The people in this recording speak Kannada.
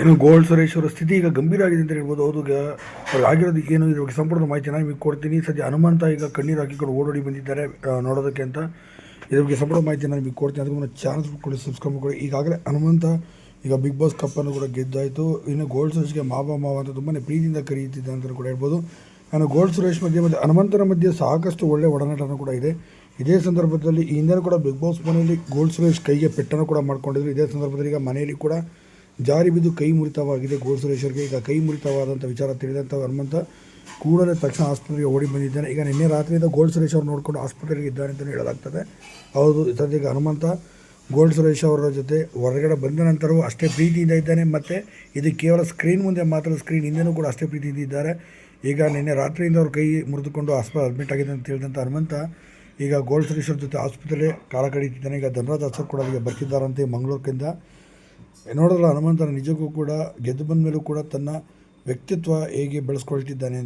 ಇನ್ನು ಗೋಲ್ಡ್ ಸುರೇಶ್ ಅವರ ಸ್ಥಿತಿ ಈಗ ಗಂಭೀರ ಆಗಿದೆ ಅಂತ ಹೇಳ್ಬೋದು. ಹೌದು, ಈಗ ಅವ್ರಿಗೆ ಆಗಿರೋದು ಏನು ಇದ್ರ ಬಗ್ಗೆ ಸಂಪೂರ್ಣ ಮಾಹಿತಿ ನಾನು ನಿಮಗೆ ಕೊಡ್ತೀನಿ. ಸದ್ಯ ಹನುಮಂತ ಈಗ ಕಣ್ಣೀರು ಹಾಕಿಕೊಂಡು ಓಡೋಡಿ ಬಂದಿದ್ದಾರೆ ನೋಡೋದಕ್ಕೆ ಅಂತ. ಇದ್ರ ಬಗ್ಗೆ ಸಂಪೂರ್ಣ ಮಾಹಿತಿ ನಾನು ನಿಮಗೆ ಕೊಡ್ತೀನಿ. ಅದಕ್ಕೆ ಮುನ್ನ ಚಾನಲ್ ಕೊಡಿ ಸಬ್ಸ್ಕ್ರೈಬ್ ಮಾಡಿ ಈಗಾಗಲೇ ಹನುಮಂತ ಈಗ ಬಿಗ್ ಬಾಸ್ ಕಪ್ಪನ್ನು ಕೂಡ ಗೆದ್ದಾಯಿತು. ಇನ್ನು ಗೋಲ್ಡ್ ಸುರೇಶ್ಗೆ ಮಾವ ಮಾವ ಅಂತ ತುಂಬಾ ಪ್ರೀತಿಯಿಂದ ಕರೆಯುತ್ತಿದ್ದೆ ಅಂತ ಕೂಡ ಹೇಳ್ಬೋದು. ನಾನು ಗೋಲ್ಡ್ ಸುರೇಶ್ ಮಧ್ಯೆ ಮತ್ತು ಹನುಮಂತನ ಮಧ್ಯೆ ಸಾಕಷ್ಟು ಒಳ್ಳೆಯ ಒಡನಾಟನೂ ಕೂಡ ಇದೆ. ಇದೇ ಸಂದರ್ಭದಲ್ಲಿ ಈ ಕೂಡ ಬಿಗ್ ಬಾಸ್ ಮನೆಯಲ್ಲಿ ಗೋಲ್ಡ್ ಸುರೇಶ್ ಕೈಗೆ ಪೆಟ್ಟನ್ನು ಕೂಡ ಮಾಡ್ಕೊಂಡಿದ್ರು. ಇದೇ ಸಂದರ್ಭದಲ್ಲಿ ಈಗ ಮನೆಯಲ್ಲಿ ಕೂಡ ಜಾರಿ ಬಿದ್ದು ಕೈ ಮುರಿತವಾಗಿದೆ. ಗೋಲ್ ಈಗ ಕೈ ಮುರಿತವಾದಂಥ ವಿಚಾರ ತಿಳಿದಂಥ ಹನುಮಂತ ಕೂಡಲೇ ತಕ್ಷಣ ಆಸ್ಪತ್ರೆಗೆ ಓಡಿ ಬಂದಿದ್ದಾನೆ. ಈಗ ನಿನ್ನೆ ರಾತ್ರಿಯಿಂದ ಗೋಲ್ಡ್ ಸುರೇಶ್ ಅವ್ರು ನೋಡಿಕೊಂಡು ಆಸ್ಪತ್ರೆಗೆ ಇದ್ದಾರೆ ಅಂತಲೇ ಹೇಳಲಾಗ್ತದೆ. ಹೌದು ಸದ್ಯಕ್ಕೆ ಹನುಮಂತ ಗೋಲ್ಡ್ ಸುರೇಶ್ ಅವರ ಜೊತೆ ಹೊರಗಡೆ ಬಂದ ನಂತರವೂ ಅಷ್ಟೇ ಪ್ರೀತಿಯಿಂದ ಇದ್ದಾನೆ. ಮತ್ತು ಇದು ಕೇವಲ ಸ್ಕ್ರೀನ್ ಮುಂದೆ ಮಾತ್ರ ಸ್ಕ್ರೀನ್ ಹಿಂದೆನೂ ಕೂಡ ಅಷ್ಟೇ ಪ್ರೀತಿಯಿಂದ ಇದ್ದಾರೆ. ಈಗ ನಿನ್ನೆ ರಾತ್ರಿಯಿಂದ ಅವ್ರ ಕೈ ಮುರಿದುಕೊಂಡು ಆಸ್ಪತ್ರೆ ಅಡ್ಮಿಟ್ ಆಗಿದೆ ಅಂತ ಹೇಳಿದಂಥ ಹನುಮಂತ ಈಗ ಗೋಲ್ಡ್ ಸುರೇಶ್ ಅವ್ರ ಜೊತೆ ಆಸ್ಪತ್ರೆ ಕಾಲ ಕಡೀತಿದ್ದಾನೆ ಈಗ ಧನರಾಜ್ ಅಸರ್ ಕೂಡ ಅಲ್ಲಿಗೆ ಬರ್ತಿದ್ದಾರಂತೆ ಮಂಗಳೂರಿನಿಂದ. ನೋಡಿದ್ರೆ ಹನುಮಂತನ ನಿಜಕ್ಕೂ ಕೂಡ ಗೆದ್ದು ಬಂದ ಮೇಲೂ ಕೂಡ ತನ್ನ ವ್ಯಕ್ತಿತ್ವ ಹೇಗೆ ಬೆಳೆಸ್ಕೊಳ್ತಿದ್ದಾನೆ